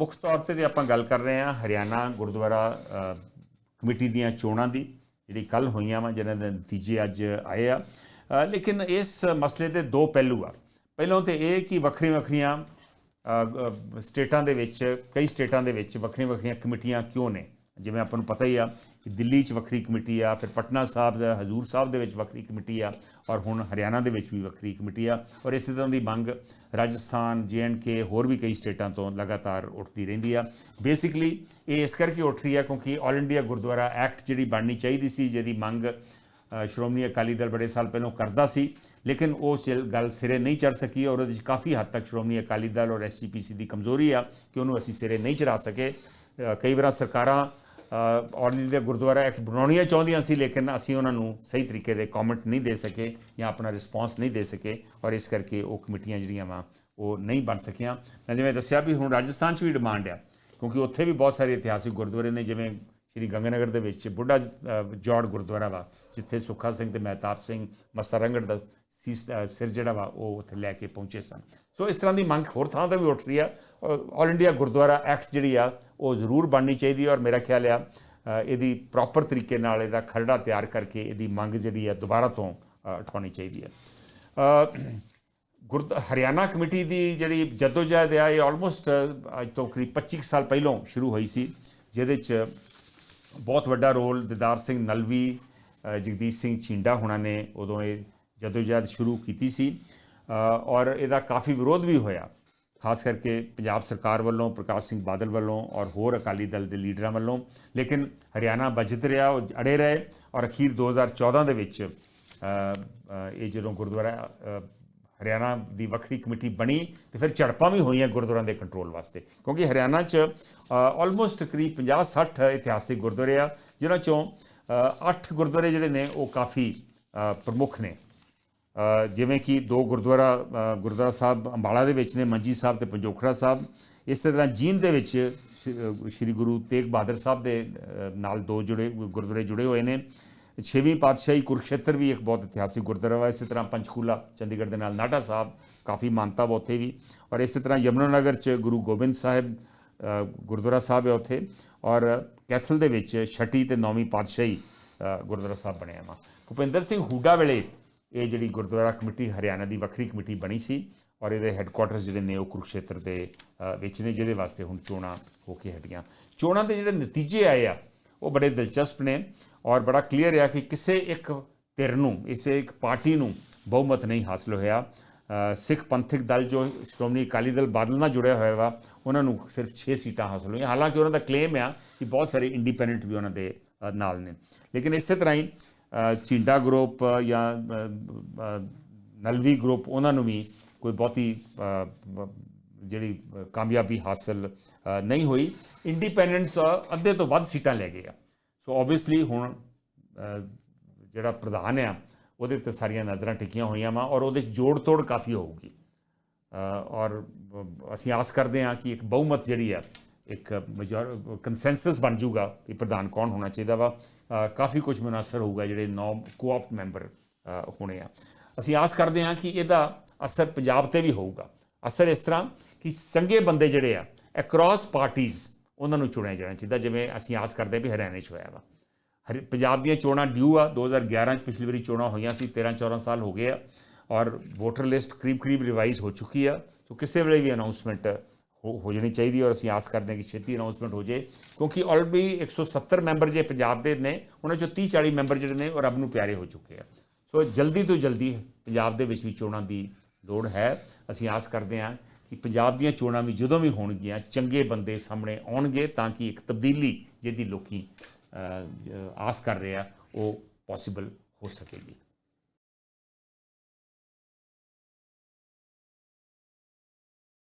ਮੁੱਖ ਤੌਰ ਤੇ ਤੇ ਆਪਾਂ ਗੱਲ ਕਰ ਰਹੇ ਹਾਂ ਹਰਿਆਣਾ, ਗੁਰਦੁਆਰਾ ਕਮੇਟੀ ਦੀਆਂ ਚੋਣਾਂ ਦੀ, ਜਿਹੜੀ ਕੱਲ ਹੋਈਆਂ ਵਾ, ਜਿਹਨਾਂ ਦੇ ਨਤੀਜੇ ਅੱਜ ਆਏ ਆ। ਲੇਕਿਨ ਇਸ ਮਸਲੇ ਦੇ ਦੋ ਪਹਿਲੂ ਆ। ਪਹਿਲਾਂ ਤੇ ਇਹ ਕਿ ਵੱਖਰੀਆਂ ਵੱਖਰੀਆਂ ਸਟੇਟਾਂ ਦੇ ਵਿੱਚ, ਕਈ ਸਟੇਟਾਂ ਦੇ ਵਿੱਚ ਵੱਖਰੀਆਂ ਵੱਖਰੀਆਂ ਕਮੇਟੀਆਂ ਕਿਉਂ ਨੇ? ਜਿਵੇਂ ਆਪਾਂ ਨੂੰ ਪਤਾ ਹੀ ਆ ਕਿ ਦਿੱਲੀ 'ਚ ਵੱਖਰੀ ਕਮੇਟੀ ਆ, ਫਿਰ ਪਟਨਾ ਸਾਹਿਬ ਦਾ, ਹਜ਼ੂਰ ਸਾਹਿਬ ਦੇ ਵਿੱਚ ਵੱਖਰੀ ਕਮੇਟੀ ਆ ਔਰ ਹੁਣ ਹਰਿਆਣਾ ਦੇ ਵਿੱਚ ਵੀ ਵੱਖਰੀ ਕਮੇਟੀ ਆ ਔਰ ਇਸੇ ਤਰ੍ਹਾਂ ਦੀ ਮੰਗ ਰਾਜਸਥਾਨ ਕੇ ਹੋਰ ਵੀ ਕਈ ਸਟੇਟਾਂ ਤੋਂ ਲਗਾਤਾਰ ਉੱਠਦੀ ਰਹਿੰਦੀ ਆ। ਬੇਸਿਕਲੀ ਇਹ ਇਸ ਕਰਕੇ ਉੱਠ ਰਹੀ ਆ ਕਿਉਂਕਿ ਆਲ ਇੰਡੀਆ ਗੁਰਦੁਆਰਾ ਐਕਟ ਜਿਹੜੀ ਬਣਨੀ ਚਾਹੀਦੀ ਸੀ, ਜਿਹਦੀ ਮੰਗ ਸ਼੍ਰੋਮਣੀ ਅਕਾਲੀ ਦਲ ਬੜੇ ਸਾਲ ਪਹਿਲਾਂ ਕਰਦਾ ਸੀ, ਲੇਕਿਨ ਉਹ ਚਿਲ- ਗੱਲ ਸਿਰੇ ਨਹੀਂ ਚੜ ਸਕੀ ਔਰ ਉਹਦੇ ਵਿੱਚ ਕਾਫੀ ਹੱਦ ਤੱਕ ਸ਼੍ਰੋਮਣੀ ਅਕਾਲੀ ਦਲ ਔਰ ਐਸਜੀਪੀਸੀ ਦੀ ਕਮਜ਼ੋਰੀ ਆ ਕਿ ਉਹਨੂੰ ਅਸੀਂ ਸਿਰੇ ਨਹੀਂ ਚੜਾ ਸਕੇ। ਕਈ ਵਾਰ ਸਰਕਾਰਾਂ ਆਲ ਇੰਡੀਆ ਗੁਰਦੁਆਰਾ ਐਕਟ ਬਣਾਉਣੀਆਂ ਚਾਹੁੰਦੀਆਂ ਸੀ, ਲੇਕਿਨ ਅਸੀਂ ਉਹਨਾਂ ਨੂੰ ਸਹੀ ਤਰੀਕੇ ਦੇ ਕਮੈਂਟ ਨਹੀਂ ਦੇ ਸਕੇ ਜਾਂ ਆਪਣਾ ਰਿਸਪਾਂਸ ਨਹੀਂ ਦੇ ਸਕੇ ਔਰ ਇਸ ਕਰਕੇ ਉਹ ਕਮੇਟੀਆਂ ਜਿਹੜੀਆਂ ਵਾ, ਉਹ ਨਹੀਂ ਬਣ ਸਕੀਆਂ। ਮੈਂ ਜਿਵੇਂ ਦੱਸਿਆ ਵੀ ਹੁਣ ਰਾਜਸਥਾਨ 'ਚ ਵੀ ਡਿਮਾਂਡ ਆ, ਕਿਉਂਕਿ ਉੱਥੇ ਵੀ ਬਹੁਤ ਸਾਰੇ ਇਤਿਹਾਸਿਕ ਗੁਰਦੁਆਰੇ ਨੇ, ਜਿਵੇਂ ਸ਼੍ਰੀ ਗੰਗਾਨਗਰ ਦੇ ਵਿੱਚ ਬੁੱਢਾ ਜੋੜ ਗੁਰਦੁਆਰਾ ਵਾ, ਜਿੱਥੇ ਸੁੱਖਾ ਸਿੰਘ ਤੇ ਮਹਿਤਾਬ ਸਿੰਘ ਮਸਾ ਰੰਗੜ ਦਾ ਸਿਰ ਜਿਹੜਾ ਵਾ ਉਹ ਉੱਥੇ ਲੈ ਕੇ ਪਹੁੰਚੇ ਸਨ। ਸੋ ਇਸ ਤਰ੍ਹਾਂ ਦੀ ਮੰਗ ਹੋਰ ਥਾਂ ਤੇ ਵੀ ਉੱਠ ਰਹੀ ਆ। ਆਲ ਇੰਡੀਆ ਗੁਰਦੁਆਰਾ ਐਕਟ ਜਿਹੜੀ ਆ ਉਹ ਜ਼ਰੂਰ ਬਣਨੀ ਚਾਹੀਦੀ ਔਰ ਮੇਰਾ ਖਿਆਲ ਆ ਇਹਦੀ ਪ੍ਰੋਪਰ ਤਰੀਕੇ ਨਾਲ ਇਹਦਾ ਖਰੜਾ ਤਿਆਰ ਕਰਕੇ ਇਹਦੀ ਮੰਗ ਜਿਹੜੀ ਆ ਦੁਬਾਰਾ ਤੋਂ ਅ, ਉਠਾਉਣੀ ਚਾਹੀਦੀ ਹੈ ਅ, ਗੁਰਦ ਹਰਿਆਣਾ ਕਮੇਟੀ ਦੀ ਜਿਹੜੀ ਜਦੋਜਹਿਦ ਆ ਇਹ ਆਲਮੋਸਟ ਅੱਜ ਤੋਂ ਕਰੀਬ 25 ਕੁ ਸਾਲ ਪਹਿਲਾਂ ਸ਼ੁਰੂ ਹੋਈ ਸੀ ਜਿਹਦੇ 'ਚ ਬਹੁਤ ਵੱਡਾ ਰੋਲ ਦਿਦਾਰ ਸਿੰਘ ਨਲਵੀ ਜਗਦੀਸ਼ ਸਿੰਘ ਚਿੰਡਾ ਹੁਣਾਂ ਨੇ ਉਦੋਂ ਇਹ ਜਦੋਜਹਿਦ ਸ਼ੁਰੂ ਕੀਤੀ ਸੀ ਔਰ ਇਹਦਾ ਕਾਫੀ ਵਿਰੋਧ ਵੀ ਹੋਇਆ, ਖਾਸ ਕਰਕੇ ਪੰਜਾਬ ਸਰਕਾਰ ਵੱਲੋਂ, ਪ੍ਰਕਾਸ਼ ਸਿੰਘ ਬਾਦਲ ਵੱਲੋਂ ਔਰ ਹੋਰ ਅਕਾਲੀ ਦਲ ਦੇ ਲੀਡਰਾਂ ਵੱਲੋਂ। ਲੇਕਿਨ ਹਰਿਆਣਾ ਬਜਟ ਰਿਹਾ, ਉਹ ਅੜੇ ਰਹੇ ਔਰ ਅਖੀਰ 2014 ਦੇ ਵਿੱਚ ਇਹ ਜਦੋਂ ਗੁਰਦੁਆਰਾ ਹਰਿਆਣਾ ਦੀ ਵੱਖਰੀ ਕਮੇਟੀ ਬਣੀ, ਤੇ ਫਿਰ ਝੜਪਾਂ ਵੀ ਹੋਈਆਂ ਗੁਰਦੁਆਰਿਆਂ ਦੇ ਕੰਟਰੋਲ ਵਾਸਤੇ। ਕਿਉਂਕਿ ਹਰਿਆਣਾ 'ਚ ਆਲਮੋਸਟ ਕਰੀਬ 50-60 ਇਤਿਹਾਸਿਕ ਗੁਰਦੁਆਰੇ ਆ, ਜਿਨ੍ਹਾਂ 'ਚੋਂ 8 ਗੁਰਦੁਆਰੇ ਜਿਹੜੇ ਨੇ, ਉਹ ਕਾਫੀ ਪ੍ਰਮੁੱਖ ਨੇ। ਜਿਵੇਂ ਕਿ ਦੋ ਗੁਰਦੁਆਰਾ ਗੁਰਦੁਆਰਾ ਸਾਹਿਬ ਅੰਬਾਲਾ ਦੇ ਵਿੱਚ ਨੇ, ਮੰਜੀ ਸਾਹਿਬ ਤੇ ਪੰਜੋਖੜਾ ਸਾਹਿਬ। ਇਸ ਤਰ੍ਹਾਂ ਜੀਂਦ ਦੇ ਵਿੱਚ ਸ਼੍ਰੀ ਗੁਰੂ ਤੇਗ ਬਹਾਦਰ ਸਾਹਿਬ ਦੇ ਨਾਲ ਦੋ ਜੁੜੇ, ਗੁਰਦੁਆਰੇ ਜੁੜੇ ਹੋਏ ਨੇ। ਛੇਵੀਂ ਪਾਤਸ਼ਾਹੀ ਕੁਰਕਸ਼ੇਤਰ ਵੀ ਇੱਕ ਬਹੁਤ ਇਤਿਹਾਸਿਕ ਗੁਰਦੁਆਰਾ ਹੈ ਇਸੇ ਤਰ੍ਹਾਂ ਪੰਚਕੂਲਾ, ਚੰਡੀਗੜ੍ਹ ਦੇ ਨਾਲ ਨਾਢਾ ਸਾਹਿਬ, ਕਾਫੀ ਮਾਨਤਾ ਵਾ ਉੱਥੇ ਵੀ। ਔਰ ਇਸੇ ਤਰ੍ਹਾਂ ਯਮੁਨਾਨਗਰ ਚ ਗੁਰੂ ਗੋਬਿੰਦ ਸਾਹਿਬ ਗੁਰਦੁਆਰਾ ਸਾਹਿਬ ਹੈ ਉੱਥੇ। ਔਰ ਕੈਥਲ ਦੇ ਵਿੱਚ ਛठी ਤੇ ਨੌਵੀਂ ਪਾਤਸ਼ਾਹੀ ਗੁਰਦੁਆਰਾ ਸਾਹਿਬ ਬਣਿਆ ਵਾ। ਭੁਪਿੰਦਰ ਸਿੰਘ ਹੂਡਾ ਵੇਲੇ ਇਹ ਜਿਹੜੀ ਗੁਰਦੁਆਰਾ ਕਮੇਟੀ ਹਰਿਆਣਾ ਦੀ ਵੱਖਰੀ ਕਮੇਟੀ ਬਣੀ ਸੀ ਔਰ ਇਹਦੇ ਹੈੱਡਕੁਆਟਰਸ ਜਿਹੜੇ ਨੇ ਉਹ ਕੁਰੂਕਸ਼ੇਤਰ ਦੇ ਵਿੱਚ ਨੇ, ਜਿਹਦੇ ਵਾਸਤੇ ਹੁਣ ਚੋਣਾਂ ਹੋ ਕੇ ਹਟੀਆਂ। ਚੋਣਾਂ ਦੇ ਜਿਹੜੇ ਨਤੀਜੇ ਆਏ ਆ, ਉਹ ਬੜੇ ਦਿਲਚਸਪ ਨੇ ਔਰ ਬੜਾ ਕਲੀਅਰ ਹੈ ਕਿ ਕਿਸੇ ਇੱਕ ਧਿਰ ਨੂੰ ਇਸੇ ਇੱਕ ਪਾਰਟੀ ਨੂੰ ਬਹੁਮਤ ਨਹੀਂ ਹਾਸਲ ਹੋਇਆ। ਸਿੱਖ ਪੰਥਕ ਦਲ ਜੋ ਸ਼੍ਰੋਮਣੀ ਅਕਾਲੀ ਦਲ ਬਾਦਲ ਨਾਲ ਜੁੜਿਆ ਹੋਇਆ ਵਾ, ਉਹਨਾਂ ਨੂੰ ਸਿਰਫ 6 ਸੀਟਾਂ ਹਾਸਲ ਹੋਈਆਂ। ਹਾਲਾਂਕਿ ਉਹਨਾਂ ਦਾ ਕਲੇਮ ਆ ਕਿ ਬਹੁਤ ਸਾਰੇ ਇੰਡੀਪੈਂਡੈਂਟ ਵੀ ਉਹਨਾਂ ਦੇ ਨਾਲ ਨੇ। ਲੇਕਿਨ ਇਸੇ ਤਰ੍ਹਾਂ ਹੀ ਚੀਂਡਾ ਗਰੁੱਪ ਜਾਂ ਨਲਵੀ ਗਰੁੱਪ, ਉਹਨਾਂ ਨੂੰ ਵੀ ਕੋਈ ਬਹੁਤੀ ਜਿਹੜੀ ਕਾਮਯਾਬੀ ਹਾਸਲ ਨਹੀਂ ਹੋਈ। ਇੰਡੀਪੈਂਡੈਂਟਸ ਅੱਧੇ ਤੋਂ ਵੱਧ ਸੀਟਾਂ ਲੈ ਗਏ ਆ। ਸੋ ਆਬਵੀਅਸਲੀ ਹੁਣ ਜਿਹੜਾ ਪ੍ਰਧਾਨ ਆ, ਉਹਦੇ ਤੇ ਸਾਰੀਆਂ ਨਜ਼ਰਾਂ ਟਿਕੀਆਂ ਹੋਈਆਂ ਵਾ ਔਰ ਉਹਦੇ 'ਚ ਜੋੜ ਤੋੜ ਕਾਫੀ ਹੋਊਗੀ। ਔਰ ਅਸੀਂ ਆਸ ਕਰਦੇ ਹਾਂ ਕਿ ਇੱਕ ਬਹੁਮਤ ਜਿਹੜੀ ਆ ਇੱਕ ਮੈਜੋਰ ਕੰਸੈਂਸਸ ਬਣ ਜਾਊਗਾ ਕਿ ਪ੍ਰਧਾਨ ਕੌਣ ਹੋਣਾ ਚਾਹੀਦਾ ਵਾ। ਕਾਫੀ ਕੁਝ ਮੁਨਾਸਰ ਹੋਊਗਾ ਜਿਹੜੇ ਨੌ ਕੋਆਪਟ ਮੈਂਬਰ ਹੋਣੇ ਆ। ਅਸੀਂ ਆਸ ਕਰਦੇ ਹਾਂ ਕਿ ਇਹਦਾ ਅਸਰ ਪੰਜਾਬ ਤੇ ਵੀ ਹੋਊਗਾ। ਅਸਰ ਇਸ ਤਰ੍ਹਾਂ ਕਿ ਚੰਗੇ ਬੰਦੇ ਜਿਹੜੇ ਆ ਅਕ੍ਰੋਸ ਪਾਰਟੀਆਂ ਉਹਨਾਂ ਨੂੰ ਚੁਣਿਆ ਜਾਣਾ ਚਾਹੀਦਾ, ਜਿਵੇਂ ਅਸੀਂ ਆਸ ਕਰਦੇ ਹਾਂ ਵੀ ਹਰਿਆਣੇ 'ਚ ਹੋਇਆ ਵਾ। ਹਰਿ- ਪੰਜਾਬ ਦੀਆਂ ਚੋਣਾਂ ਡਿਊ ਆ 2011 ਚ ਪਿਛਲੀ ਵਾਰੀ ਚੋਣਾਂ ਹੋਈਆਂ ਸੀ 13 14 ਸਾਲ ਹੋ ਗਏ ਆ। ਔਰ ਵੋਟਰ ਲਿਸਟ ਕਰੀਬ ਕਰੀਬ ਰਿਵਾਈਜ਼ ਹੋ ਚੁੱਕੀ ਆ। ਸੋ ਕਿਸੇ ਵੇਲੇ ਵੀ ਅਨਾਉਂਸਮੈਂਟ ਹੋ ਹੋ ਜਾਣੀ ਚਾਹੀਦੀ ਔਰ ਅਸੀਂ ਆਸ ਕਰਦੇ ਹਾਂ ਕਿ ਛੇਤੀ ਅਨਾਉਂਸਮੈਂਟ ਹੋ ਜਾਏ। ਕਿਉਂਕਿ ਆਲਰੇਡੀ 170 ਮੈਂਬਰ ਜੇ ਪੰਜਾਬ ਦੇ ਨੇ, ਉਹਨਾਂ ਚੋਂ 30 40 ਮੈਂਬਰ ਜਿਹੜੇ ਨੇ ਉਹ ਰੱਬ ਨੂੰ ਪਿਆਰੇ ਹੋ ਚੁੱਕੇ ਆ। ਸੋ ਜਲਦੀ ਤੋਂ ਜਲਦੀ ਪੰਜਾਬ ਦੇ ਵਿੱਚ ਵੀ ਚੋਣਾਂ ਦੀ ਲੋੜ ਹੈ। ਅਸੀਂ ਆਸ ਕਰਦੇ ਹਾਂ ਕਿ ਪੰਜਾਬ ਦੀਆਂ ਚੋਣਾਂ ਵੀ ਜਦੋਂ ਵੀ ਹੋਣਗੀਆਂ, ਚੰਗੇ ਬੰਦੇ ਸਾਹਮਣੇ ਆਉਣਗੇ ਤਾਂ ਕਿ ਇੱਕ ਤਬਦੀਲੀ ਜਿਹਦੀ ਲੋਕੀ ਆਸ ਕਰ ਰਹੇ ਆ, ਉਹ ਪੋਸੀਬਲ ਹੋ ਸਕੇਗੀ।